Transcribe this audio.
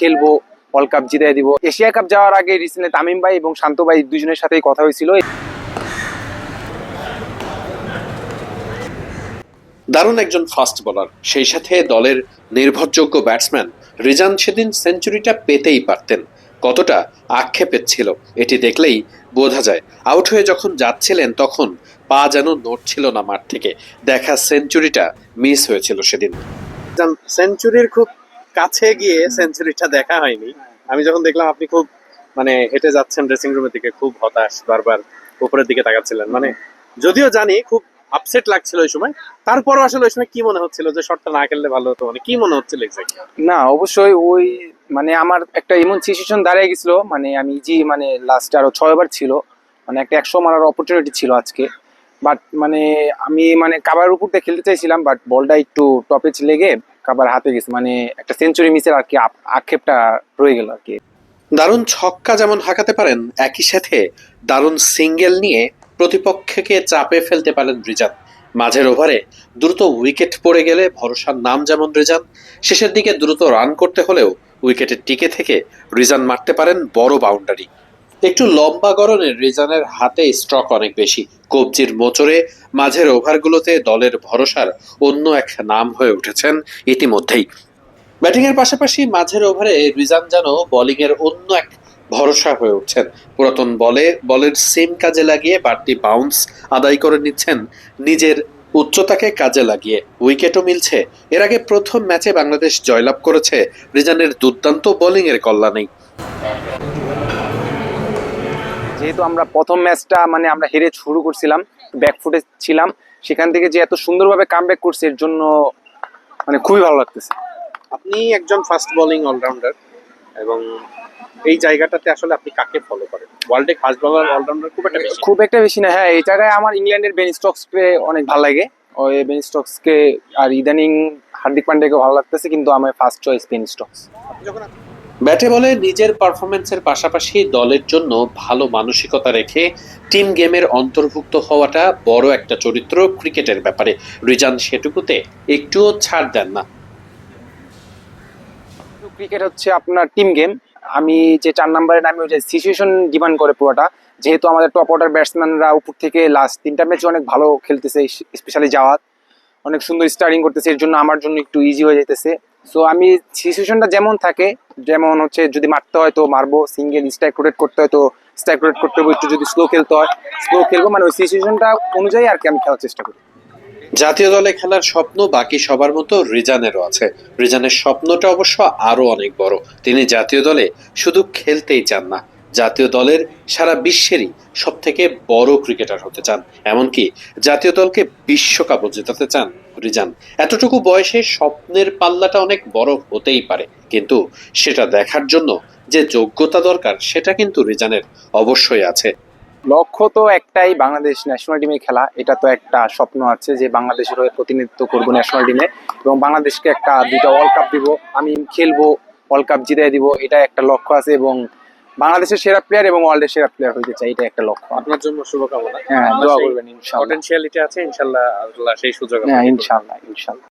খেলব world cup জিতাই দিব। Asia cup যাওয়ার আগে রিসেন্টলি তামিম ভাই এবং শান্ত ভাই দুজনের সাথেই কথা হয়েছিল। দারুণ একজন ফাস্ট বোলার সেই সাথে দলের নির্ভরযোগ্য ব্যাটসম্যান রিজান সেদিন সেঞ্চুরিটা পেতেই পারতেন কতটা আক্ষেপের ছিল এটি দেখলেই বোঝা যায়। আউট হয়ে যখন যাচ্ছিলেন তখন পা যেন নড়ছিল না মাঠ থেকে দেখা সেঞ্চুরিটা মিস হয়েছিল সেদিন। সেঞ্চুরির খুব কাছে গিয়ে সেঞ্চুরিটা দেখা হয়নি। আমি যখন দেখলাম আপনি খুব মানে হেঁটে যাচ্ছেন ড্রেসিং রুমের দিকে, খুব হতাশ, বারবার উপরের দিকে তাকাচ্ছিলেন। মানে যদিও জানি খুব আপসেট লাগছিল ওই সময়, তারপরও আসলে ওই সময় কি মনে হচ্ছিল যে শটটা না খেললে ভালো হতো? মানে কি মনে হচ্ছিল না, অবশ্যই ওই মানে আমার একটা এমন সিচুয়েশন দাঁড়িয়ে গেছিল মানে আমি জি মানে লাস্ট আরও ছয় ওভার ছিল মানে একটা একশো মারার অপরচুনিটি ছিল আজকে। বাট মানে আমি মানে কাবার উপর দিয়ে খেলতে চাইছিলাম বাট বলটা একটু টপেজ লেগে কাবার হাতে গেছে মানে একটা সেঞ্চুরি মিসের আর কি আক্ষেপটা রয়ে গেল আর কি। দারুণ ছক্কা যেমন হাঁকাতে পারেন, একই সাথে দারুণ সিঙ্গেল নিয়ে প্রতিপক্ষকে চাপে ফেলতে পারেন রিজান মাঝের ওভারে দ্রুত উইকেট পড়ে গেলে ভরসার নাম যেমন রিজান শেষের দিকে দ্রুত রান করতে হলেও উইকেটে টিকে থেকে রিজান মারতে পারেন বড় বাউন্ডারি একটু লম্বা গড়নের রিজানের হাতে স্ট্রক অনেক বেশি। কবজির মোচড়ে মাঝের ওভারগুলোতে দলের ভরসার অন্য এক নাম হয়ে উঠেছেন ইতিমধ্যেই। ব্যাটিংয়ের পাশাপাশি মাঝের ওভারে রিজান যেন বোলিংয়ের অন্য এক ভরসা হয়ে উঠছেন। পুরাতন বলে, বলের সেম কাজে লাগিয়ে বাড়তি বাউন্স আদায় করে নিচ্ছেন। নিজের উচ্চতাকে কাজে লাগিয়ে উইকেটও মিলছে। এর আগে প্রথম ম্যাচে বাংলাদেশ জয়লাভ করেছে রিজানের দুর্দান্ত বোলিংয়ের কল্যাণেই। যেহেতু আমরা প্রথম ম্যাচটা মানে আমরা হেরে শুরু করছিলাম ব্যাকফুটে ছিলাম সেখান থেকে যে এত সুন্দরভাবে কাম ব্যাক করছে এর জন্য মানে খুবই ভালো লাগতেছে। আপনি একজন ফাস্ট বোলিং অলরাউন্ডার এবং এই জায়গাটাতে আসলে আপনি কাকে ফলো করেন? ওয়ার্ল্ডে ফাস্ট বোলার অলরাউন্ডার খুব একটা বেশি। খুব একটা বেশি না হ্যাঁ এই জায়গায় আমার ইংল্যান্ডের বেন স্টকসকে অনেক ভালো লাগে। ওই বেন স্টকসকে আর ইদানিং হার্দিক পান্ডেকে ভালো লাগতেছে কিন্তু আমার ফার্স্ট চয়েস বেন স্টকস আপনি যখন ব্যাটে বলে নিজের পারফরমেন্সের পাশাপাশি দলের জন্য ভালো মানসিকতা রেখে টিম গেমের অন্তর্ভুক্ত হওয়াটা বড় একটা চরিত্র ক্রিকেটের ব্যাপারে। রিজান সেটুকুতে একটুও ছাড় দেন না। ক্রিকেট হচ্ছে আপনার টিম গেম। আমি যে চার নম্বরে নামে, ওই যে সিচুয়েশন ডিমান্ড করে পুরোটা। যেহেতু আমাদের টপ অর্ডার ব্যাটসম্যানরা উপর থেকে লাস্ট তিনটা ম্যাচ অনেক ভালো খেলতেছে স্পেশালি জাওয়াত। অনেক সুন্দর স্টার্টিং করতেছে, এর জন্য আমার জন্য একটু ইজি হয়ে যেতেছে সো আমি সিচুয়েশনটা যেমন থাকে, যেমন হচ্ছে যদি মারতে হয় তো মারবো সিঙ্গেল স্ট্রাইক রোটেট করতে হয় তো স্ট্রাইক রোটেট করতে হবে, একটু যদি স্লো খেলতে হয় স্লো খেলব মানে ওই সিচুয়েশনটা অনুযায়ী আর কি আমি খেলার চেষ্টা করি। জাতীয় দলে খেলার স্বপ্ন বাকি সবার মতো রিজানেরও আছে। রিজানের স্বপ্নটা অবশ্য আরও অনেক বড়। তিনি জাতীয় দলে শুধু খেলতেই চান না জাতীয় দলের সারা বিশ্বেরই সব থেকে বড় ক্রিকেটার হতে চান। এমনকি জাতীয় দলকে বিশ্বকাপও জেতাতে চান রিজান। এতটুকু বয়সে স্বপ্নের পাল্লাটা অনেক বড় হতেই পারে। কিন্তু সেটা দেখার জন্য যে যোগ্যতা দরকার, সেটা কিন্তু রিজানের অবশ্যই আছে। লক্ষ্য তো একটাই, বাংলাদেশ ন্যাশনাল টিমে খেলা। এটা তো একটা স্বপ্ন আছে যে বাংলাদেশের হয়ে প্রতিনিধিত্ব করব ন্যাশনাল টিমে এবং বাংলাদেশকে একটা দুইটা ওয়ার্ল্ড কাপ দিব, আমি খেলব ওয়ার্ল্ড কাপ জিতাই দিব এটা একটা লক্ষ্য আছে এবং বাংলাদেশের সেরা প্লেয়ার এবং ওয়ার্ল্ডের সেরা প্লেয়ার হইতে চাই এটা একটা লক্ষ্য। আপনার জন্য শুভকামনা। হ্যাঁ দোয়া করবেন ইনশাআল্লাহ পটেনশিয়ালিটি আছে ইনশাআল্লাহ আল্লাহ সেই সুযোগ হ্যাঁ ইনশাআল্লাহ ইনশাল্লাহ।